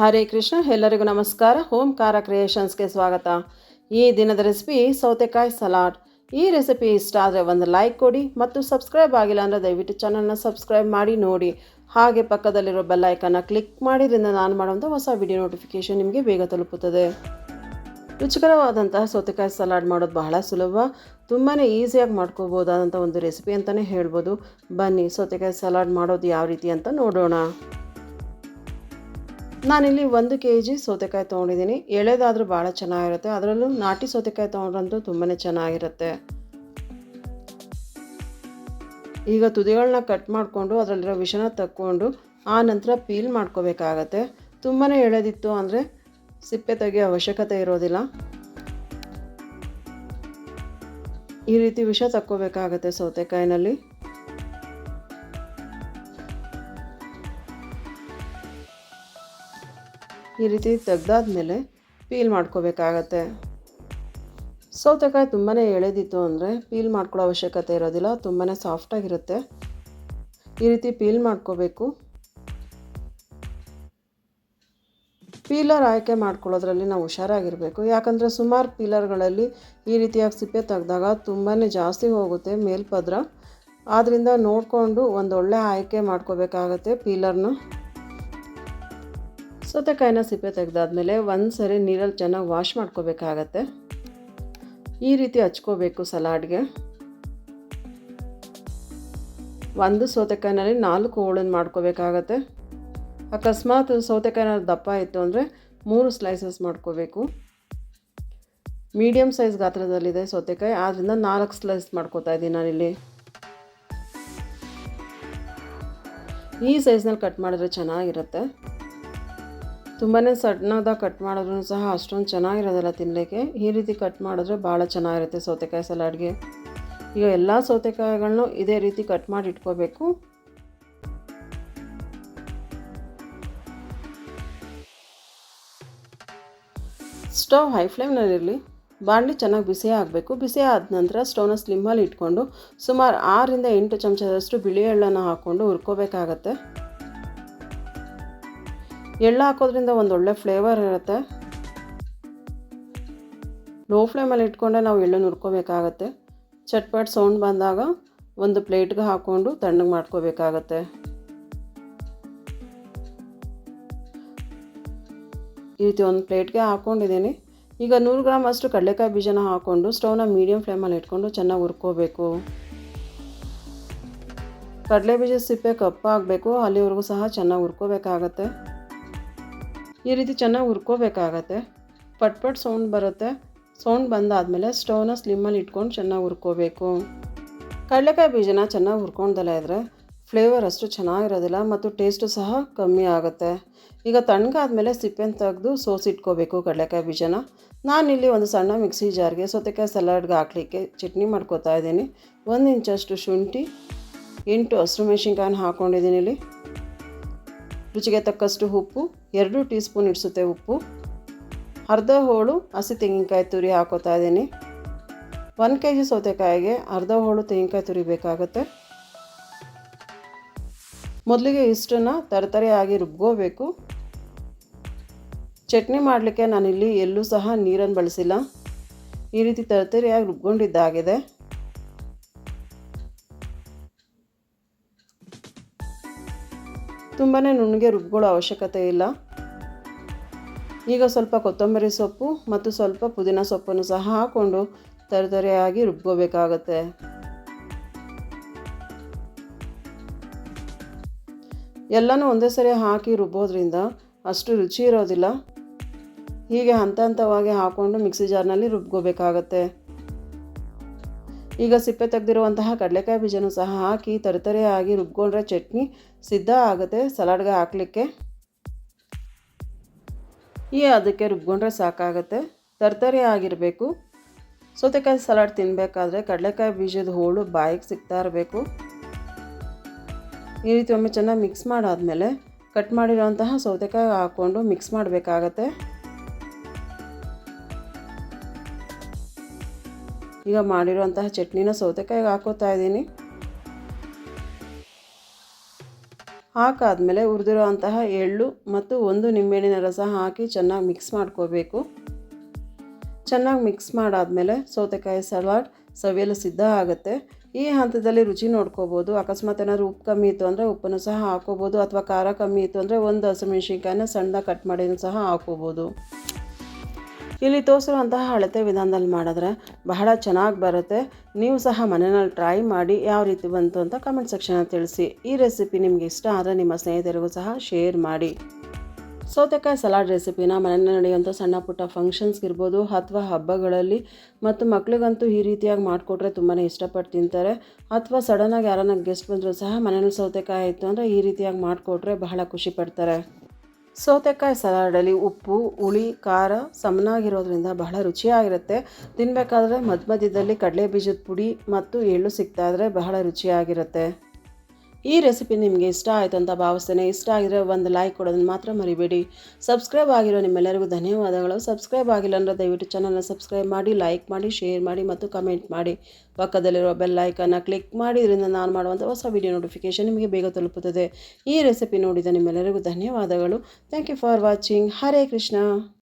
ಹರೇ ಕೃಷ್ಣ, ಎಲ್ಲರಿಗೂ ನಮಸ್ಕಾರ. ಓಂಕಾರ ಕ್ರಿಯೇಷನ್ಸ್ಗೆ ಸ್ವಾಗತ. ಈ ದಿನದ ರೆಸಿಪಿ ಸೌತೆಕಾಯಿ ಸಲಾಡ್. ಈ ರೆಸಿಪಿ ಇಷ್ಟ ಆದರೆ ಒಂದು ಲೈಕ್ ಕೊಡಿ ಮತ್ತು ಸಬ್ಸ್ಕ್ರೈಬ್ ಆಗಿಲ್ಲ ಅಂದರೆ ದಯವಿಟ್ಟು ಚಾನಲ್ನ ಸಬ್ಸ್ಕ್ರೈಬ್ ಮಾಡಿ ನೋಡಿ. ಹಾಗೆ ಪಕ್ಕದಲ್ಲಿರೋ ಬೆಲ್ ಐಕನ್ನ ಕ್ಲಿಕ್ ಮಾಡಿದ್ರಿಂದ ನಾನು ಮಾಡುವಂಥ ಹೊಸ ವಿಡಿಯೋ ನೋಟಿಫಿಕೇಷನ್ ನಿಮಗೆ ಬೇಗ ತಲುಪುತ್ತದೆ. ರುಚಿಕರವಾದಂತಹ ಸೌತೆಕಾಯಿ ಸಲಾಡ್ ಮಾಡೋದು ಬಹಳ ಸುಲಭ. ತುಂಬಾ ಈಸಿಯಾಗಿ ಮಾಡ್ಕೋಬೋದಾದಂಥ ಒಂದು ರೆಸಿಪಿ ಅಂತಲೇ ಹೇಳ್ಬೋದು. ಬನ್ನಿ ಸೌತೆಕಾಯಿ ಸಲಾಡ್ ಮಾಡೋದು ಯಾವ ರೀತಿ ಅಂತ ನೋಡೋಣ. ನಾನಿಲ್ಲಿ ಒಂದು ಕೆ ಜಿ ಸೌತೆಕಾಯಿ ತೊಗೊಂಡಿದ್ದೀನಿ. ಎಳೆದಾದರೂ ಭಾಳ ಚೆನ್ನಾಗಿರುತ್ತೆ. ಅದರಲ್ಲೂ ನಾಟಿ ಸೌತೆಕಾಯಿ ತೊಗೊಂಡ್ರಂತೂ ತುಂಬಾ ಚೆನ್ನಾಗಿರುತ್ತೆ. ಈಗ ತುದಿಗಳನ್ನ ಕಟ್ ಮಾಡಿಕೊಂಡು ಅದರಲ್ಲಿರೋ ವಿಷನ ತಕ್ಕೊಂಡು ಆ ನಂತರ ಪೀಲ್ ಮಾಡ್ಕೋಬೇಕಾಗತ್ತೆ. ತುಂಬಾ ಎಳೆದಿತ್ತು ಅಂದರೆ ಸಿಪ್ಪೆ ತೆಗೆಯೋ ಅವಶ್ಯಕತೆ ಇರೋದಿಲ್ಲ. ಈ ರೀತಿ ವಿಷ ತಕ್ಕೋಬೇಕಾಗತ್ತೆ ಸೌತೆಕಾಯಿನಲ್ಲಿ. ಈ ರೀತಿ ತೆಗ್ದಾದ್ಮೇಲೆ ಪೀಲ್ ಮಾಡ್ಕೋಬೇಕಾಗತ್ತೆ. ಸೌತೆಕಾಯಿ ತುಂಬಾ ಎಳೆದಿತ್ತು ಅಂದರೆ ಪೀಲ್ ಮಾಡ್ಕೊಳ್ಳೋ ಅವಶ್ಯಕತೆ ಇರೋದಿಲ್ಲ ತುಂಬಾ ಸಾಫ್ಟಾಗಿರುತ್ತೆ ಈ ರೀತಿ ಪೀಲ್ ಮಾಡ್ಕೋಬೇಕು. ಪೀಲರ್ ಆಯ್ಕೆ ಮಾಡ್ಕೊಳ್ಳೋದ್ರಲ್ಲಿ ನಾವು ಹುಷಾರಾಗಿರಬೇಕು. ಯಾಕಂದರೆ ಸುಮಾರು ಪೀಲರ್ಗಳಲ್ಲಿ ಈ ರೀತಿಯಾಗಿ ಸಿಪ್ಪೆ ತೆಗೆದಾಗ ತುಂಬಾ ಜಾಸ್ತಿ ಹೋಗುತ್ತೆ ಮೇಲ್ಪದ್ರ. ಆದ್ದರಿಂದ ನೋಡಿಕೊಂಡು ಒಂದೊಳ್ಳೆ ಆಯ್ಕೆ ಮಾಡ್ಕೋಬೇಕಾಗತ್ತೆ ಪೀಲರ್ನ. ಸೌತೆಕಾಯಿನ ಸಿಪ್ಪೆ ತೆಗೆದಾದ್ಮೇಲೆ ಒಂದು ಸರಿ ನೀರಲ್ಲಿ ಚೆನ್ನಾಗಿ ವಾಶ್ ಮಾಡ್ಕೋಬೇಕಾಗತ್ತೆ. ಈ ರೀತಿ ಹಚ್ಕೋಬೇಕು ಸಲಾಡ್ಗೆ. ಒಂದು ಸೌತೆಕಾಯಿನಲ್ಲಿ ನಾಲ್ಕು ಹೋಳನ್ನು ಮಾಡ್ಕೋಬೇಕಾಗತ್ತೆ. ಅಕಸ್ಮಾತ್ ಸೌತೆಕಾಯಿನ ದಪ್ಪ ಇತ್ತು ಅಂದರೆ ಮೂರು ಸ್ಲೈಸಸ್ ಮಾಡ್ಕೋಬೇಕು. ಮೀಡಿಯಮ್ ಸೈಜ್ ಗಾತ್ರದಲ್ಲಿದೆ ಸೌತೆಕಾಯಿ ಆದ್ದರಿಂದ ನಾಲ್ಕು ಸ್ಲೈಸ್ ಮಾಡ್ಕೋತಾ ಇದ್ದೀನಿ ನಾನಿಲ್ಲಿ. ಈ ಸೈಜ್ನಲ್ಲಿ ಕಟ್ ಮಾಡಿದ್ರೆ ಚೆನ್ನಾಗಿರುತ್ತೆ. ತುಂಬಾ ಸಣ್ಣದಾಗಿ ಕಟ್ ಮಾಡಿದ್ರೂ ಸಹ ಅಷ್ಟೊಂದು ಚೆನ್ನಾಗಿರೋದಿಲ್ಲ ತಿನ್ನಲಿಕ್ಕೆ ಈ ರೀತಿ ಕಟ್ ಮಾಡಿದ್ರೆ ಭಾಳ ಚೆನ್ನಾಗಿರುತ್ತೆ ಸೌತೆಕಾಯಿ ಸಲಾಡ್ಗೆ. ಈಗ ಎಲ್ಲ ಸೌತೆಕಾಯಿಗಳನ್ನು ಇದೇ ರೀತಿ ಕಟ್ ಮಾಡಿ ಇಟ್ಕೋಬೇಕು. ಸ್ಟವ್ ಹೈ ಫ್ಲೇಮ್ನಲ್ಲಿರಲಿ ಬಾಣಲಿ ಚೆನ್ನಾಗಿ ಬಿಸಿ ಆಗಬೇಕು. ಬಿಸಿ ಆದ ನಂತರ ಸ್ಟವ್ನ ಸ್ಲಿಮ್ಮಲ್ಲಿ ಇಟ್ಕೊಂಡು ಸುಮಾರು ಆರರಿಂದ ಎಂಟು ಚಮಚದಷ್ಟು ಬಿಳಿ ಎಳ್ಳನ್ನು ಹಾಕ್ಕೊಂಡು ಹುರ್ಕೋಬೇಕಾಗತ್ತೆ. ಎಳ್ಳು ಹಾಕೋದ್ರಿಂದ ಒಂದು ಒಳ್ಳೆ ಫ್ಲೇವರ್ ಇರುತ್ತೆ. ಲೋ ಫ್ಲೇಮಲ್ಲಿ ಇಟ್ಕೊಂಡೆ ನಾವು ಎಳ್ಳು ನುರ್ಕೋಬೇಕಾಗತ್ತೆ. ಚಟ್ಪಟ್ ಸೌಂಡ್ ಬಂದಾಗ ಒಂದು ಪ್ಲೇಟ್ಗೆ ಹಾಕ್ಕೊಂಡು ತಣ್ಣಗೆ ಮಾಡ್ಕೋಬೇಕಾಗತ್ತೆ. ಈ ರೀತಿ ಒಂದು ಪ್ಲೇಟ್ಗೆ ಹಾಕ್ಕೊಂಡಿದ್ದೀನಿ ಈಗ ನೂರು ಗ್ರಾಮ್ ಅಷ್ಟು ಕಡಲೆಕಾಯಿ ಬೀಜನ ಹಾಕ್ಕೊಂಡು ಸ್ಟವ್ನ ಮೀಡಿಯಮ್ ಫ್ಲೇಮಲ್ಲಿ ಇಟ್ಕೊಂಡು ಚೆನ್ನಾಗಿ ಹುರ್ಕೋಬೇಕು. ಕಡಲೆ ಬೀಜ ಸಿಪ್ಪೆ ಕಪ್ಪಾಗಬೇಕು, ಅಲ್ಲಿವರೆಗೂ ಸಹ ಚೆನ್ನಾಗಿ ಹುರ್ಕೋಬೇಕಾಗತ್ತೆ. ಈ ರೀತಿ ಚೆನ್ನಾಗಿ ಹುರ್ಕೋಬೇಕಾಗತ್ತೆ. ಪಟ್ ಪಟ್ ಸೌಂಡ್ ಬರುತ್ತೆ. ಸೌಂಡ್ ಬಂದಾದಮೇಲೆ ಸ್ಟವ್ನ ಸ್ಲಿಮ್ಮಲ್ಲಿ ಇಟ್ಕೊಂಡು ಚೆನ್ನಾಗಿ ಹುರ್ಕೋಬೇಕು. ಕಡಲೆಕಾಯಿ ಬೀಜನ ಚೆನ್ನಾಗಿ ಹುರ್ಕೊಂಡಲ್ಲ ಇದ್ದರೆ ಫ್ಲೇವರ್ ಅಷ್ಟು ಚೆನ್ನಾಗಿರೋದಿಲ್ಲ ಮತ್ತು ಟೇಸ್ಟು ಸಹ ಕಮ್ಮಿ ಆಗುತ್ತೆ. ಈಗ ತಣ್ಣಗಾದ್ಮೇಲೆ ಸಿಪ್ಪೆನ ತೆಗೆದು ಸೋಸಿಟ್ಕೋಬೇಕು ಕಡಲೆಕಾಯಿ ಬೀಜನ. ನಾನಿಲ್ಲಿ ಒಂದು ಸಣ್ಣ ಮಿಕ್ಸಿ ಜಾರ್ಗೆ ಸೌತೆಕಾಯಿ ಸಲಾಡ್ಗೆ ಹಾಕ್ಲಿಕ್ಕೆ ಚಟ್ನಿ ಮಾಡ್ಕೋತಾ ಇದ್ದೀನಿ. ಒಂದು ಇಂಚಷ್ಟು ಶುಂಠಿ, ಎಂಟು ಹಸಿರು ಮೆಣಸಿನ್ಕಾಯಿನ ಹಾಕ್ಕೊಂಡಿದ್ದೀನಿ ಇಲ್ಲಿ. ರುಚಿಗೆ ತಕ್ಕಷ್ಟು ಉಪ್ಪು ಎರಡು ಟೀ ಸ್ಪೂನ್ ಇಡಿಸುತ್ತೆ ಉಪ್ಪು. ಅರ್ಧ ಹೋಳು ಹಸಿ ತೆಂಗಿನಕಾಯಿ ತುರಿ ಹಾಕೋತಾ ಇದ್ದೀನಿ. ಒಂದು ಕೆ ಜಿ ಸೌತೆಕಾಯಿಗೆ ಅರ್ಧ ಹೋಳು ತೆಂಗಿನಕಾಯಿ ತುರಿ ಬೇಕಾಗುತ್ತೆ. ಮೊದಲಿಗೆ ಇಷ್ಟನ್ನು ತರತರಿಯಾಗಿ ರುಬ್ಕೋಬೇಕು. ಚಟ್ನಿ ಮಾಡಲಿಕ್ಕೆ ನಾನಿಲ್ಲಿ ಎಲ್ಲೂ ಸಹ ನೀರನ್ನು ಬಳಸಿಲ್ಲ. ಈ ರೀತಿ ತರತರಿಯಾಗಿ ರುಬ್ಕೊಂಡಿದ್ದಾಗಿದೆ. ತುಂಬಾ ನುಣ್ಣಗೆ ರುಬ್ಕೊಳ್ಳೋ ಅವಶ್ಯಕತೆ ಇಲ್ಲ. ಈಗ ಸ್ವಲ್ಪ ಕೊತ್ತಂಬರಿ ಸೊಪ್ಪು ಮತ್ತು ಸ್ವಲ್ಪ ಪುದೀನ ಸೊಪ್ಪನ್ನು ಸಹ ಹಾಕ್ಕೊಂಡು ತರತರಿಯಾಗಿ ರುಬ್ಕೋಬೇಕಾಗತ್ತೆ. ಎಲ್ಲನೂ ಒಂದೇ ಸರಿ ಹಾಕಿ ರುಬ್ಬೋದ್ರಿಂದ ಅಷ್ಟು ರುಚಿ ಇರೋದಿಲ್ಲ. ಹೀಗೆ ಹಂತ ಹಂತವಾಗಿ ಹಾಕ್ಕೊಂಡು ಮಿಕ್ಸಿ ಜಾರ್ನಲ್ಲಿ ರುಬ್ಕೋಬೇಕಾಗತ್ತೆ. ಈಗ ಸಿಪ್ಪೆ ತೆಗೆದಿರುವಂತಹ ಕಡಲೆಕಾಯಿ ಬೀಜನೂ ಸಹ ಹಾಕಿ ತರತರಿಯಾಗಿ ರುಬ್ಕೊಂಡ್ರೆ ಚಟ್ನಿ ಸಿದ್ಧ ಆಗುತ್ತೆ ಸಲಾಡ್ಗೆ ಹಾಕಲಿಕ್ಕೆ. ಈ ಅದಕ್ಕೆ ರುಬ್ಕೊಂಡ್ರೆ ಸಾಕಾಗುತ್ತೆ. ತರ್ತರಿ ಆಗಿರಬೇಕು. ಸೌತೆಕಾಯಿ ಸಲಾಡ್ ತಿನ್ನಬೇಕಾದ್ರೆ ಕಡಲೆಕಾಯಿ ಬೀಜದ ಹೋಳು ಬಾಯಿಗೆ ಸಿಗ್ತಾ ಇರಬೇಕು. ಈ ರೀತಿ ಒಮ್ಮೆ ಚೆನ್ನಾಗಿ ಮಿಕ್ಸ್ ಮಾಡಾದಮೇಲೆ ಕಟ್ ಮಾಡಿರುವಂತಹ ಸೌತೆಕಾಯಿ ಹಾಕ್ಕೊಂಡು ಮಿಕ್ಸ್ ಮಾಡಬೇಕಾಗತ್ತೆ. ಈಗ ಮಾಡಿರುವಂತಹ ಚಟ್ನಿನ ಸೌತೆಕಾಯಿಗೆ ಹಾಕೋತಾ ಇದ್ದೀನಿ. ಹಾಕಾದ್ಮೇಲೆ ಹುರಿದಿರುವಂತಹ ಎಳ್ಳು ಮತ್ತು ಒಂದು ನಿಂಬೆಹಣ್ಣಿನ ರಸ ಹಾಕಿ ಚೆನ್ನಾಗಿ ಮಿಕ್ಸ್ ಮಾಡ್ಕೋಬೇಕು. ಚೆನ್ನಾಗಿ ಮಿಕ್ಸ್ ಮಾಡಾದಮೇಲೆ ಸೌತೆಕಾಯಿ ಸಲಾಡ್ ಸವಿಯಲು ಸಿದ್ಧ ಆಗುತ್ತೆ. ಈ ಹಂತದಲ್ಲಿ ರುಚಿ ನೋಡ್ಕೋಬೋದು. ಅಕಸ್ಮಾತ್ ಏನಾದರೂ ಉಪ್ಪು ಕಮ್ಮಿ ಇತ್ತು ಅಂದರೆ ಉಪ್ಪನ್ನು ಸಹ ಹಾಕೋಬೋದು. ಅಥವಾ ಖಾರ ಕಮ್ಮಿ ಇತ್ತು ಅಂದರೆ ಒಂದು ಹಸಿಮೆಣ್ಸಿನ್ಕಾಯಿನ ಸಣ್ಣ ಕಟ್ ಮಾಡಿನೂ ಸಹ ಹಾಕೋಬೋದು. ಇಲ್ಲಿ ತೋರಿಸಿರುವಂತಹ ಅಳತೆ ವಿಧಾನದಲ್ಲಿ ಮಾಡಿದ್ರೆ ಬಹಳ ಚೆನ್ನಾಗಿ ಬರುತ್ತೆ. ನೀವು ಸಹ ಮನೆಯಲ್ಲಿ ಟ್ರೈ ಮಾಡಿ ಯಾವ ರೀತಿ ಬಂತು ಅಂತ ಕಮೆಂಟ್ ಸೆಕ್ಷನಲ್ಲಿ ತಿಳಿಸಿ. ಈ ರೆಸಿಪಿ ನಿಮಗೆ ಇಷ್ಟ ಆದರೆ ನಿಮ್ಮ ಸ್ನೇಹಿತರಿಗೂ ಸಹ ಶೇರ್ ಮಾಡಿ. ಸೌತೆಕಾಯಿ ಸಲಾಡ್ ರೆಸಿಪಿನ ಮನೆಯಲ್ಲಿ ನಡೆಯುವಂಥ ಸಣ್ಣ ಪುಟ್ಟ ಫಂಕ್ಷನ್ಸ್ಗಿರ್ಬೋದು ಅಥವಾ ಹಬ್ಬಗಳಲ್ಲಿ ಮತ್ತು ಮಕ್ಳಿಗಂತೂ ಈ ರೀತಿಯಾಗಿ ಮಾಡಿಕೊಟ್ರೆ ತುಂಬಾ ಇಷ್ಟಪಟ್ಟು ತಿಂತಾರೆ. ಅಥವಾ ಸಡನ್ನಾಗಿ ಯಾರನ್ನ ಗೆಸ್ಟ್ ಬಂದರೂ ಸಹ ಮನೇಲಿ ಸೌತೆಕಾಯಿ ಇತ್ತು ಅಂದರೆ ಈ ರೀತಿಯಾಗಿ ಮಾಡಿಕೊಟ್ರೆ ಬಹಳ ಖುಷಿ ಪಡ್ತಾರೆ. ಸೌತೆಕಾಯಿ ಸಲಾಡಲ್ಲಿ ಉಪ್ಪು, ಹುಳಿ, ಖಾರ ಸಮನಾಗಿರೋದ್ರಿಂದ ಬಹಳ ರುಚಿಯಾಗಿರುತ್ತೆ. ತಿನ್ನಬೇಕಾದ್ರೆ ಮಧ್ಯ ಮಧ್ಯದಲ್ಲಿ ಕಡಲೆ ಬೀಜದ ಪುಡಿ ಮತ್ತು ಎಳ್ಳು ಸಿಗ್ತಾ ಇದ್ರೆ ಬಹಳ ರುಚಿಯಾಗಿರುತ್ತೆ. ಈ ರೆಸಿಪಿ ನಿಮಗೆ ಇಷ್ಟ ಆಯಿತು ಅಂತ ಭಾವಿಸ್ತೇನೆ. ಇಷ್ಟ ಆಗಿದ್ರೆ ಒಂದು ಲೈಕ್ ಕೊಡೋದನ್ನು ಮಾತ್ರ ಮರಿಬೇಡಿ. ಸಬ್ಸ್ಕ್ರೈಬ್ ಆಗಿರೋ ನಿಮ್ಮೆಲ್ಲರಿಗೂ ಧನ್ಯವಾದಗಳು. ಸಬ್ಸ್ಕ್ರೈಬ್ ಆಗಿಲ್ಲ ಅಂದರೆ ದಯವಿಟ್ಟು ಚಾನಲ್ನ ಸಬ್ಸ್ಕ್ರೈಬ್ ಮಾಡಿ ಲೈಕ್ ಮಾಡಿ ಶೇರ್ ಮಾಡಿ ಮತ್ತು ಕಮೆಂಟ್ ಮಾಡಿ. ಪಕ್ಕದಲ್ಲಿರುವ ಬೆಲ್ ಐಕನ್ನ ಕ್ಲಿಕ್ ಮಾಡಿ. ಇದರಿಂದ ನಾನು ಮಾಡುವಂಥ ಹೊಸ ವಿಡಿಯೋ ನೋಟಿಫಿಕೇಷನ್ ನಿಮಗೆ ಬೇಗ ತಲುಪುತ್ತದೆ. ಈ ರೆಸಿಪಿ ನೋಡಿದ ನಿಮ್ಮೆಲ್ಲರಿಗೂ ಧನ್ಯವಾದಗಳು. Thank you for watching Hare Krishna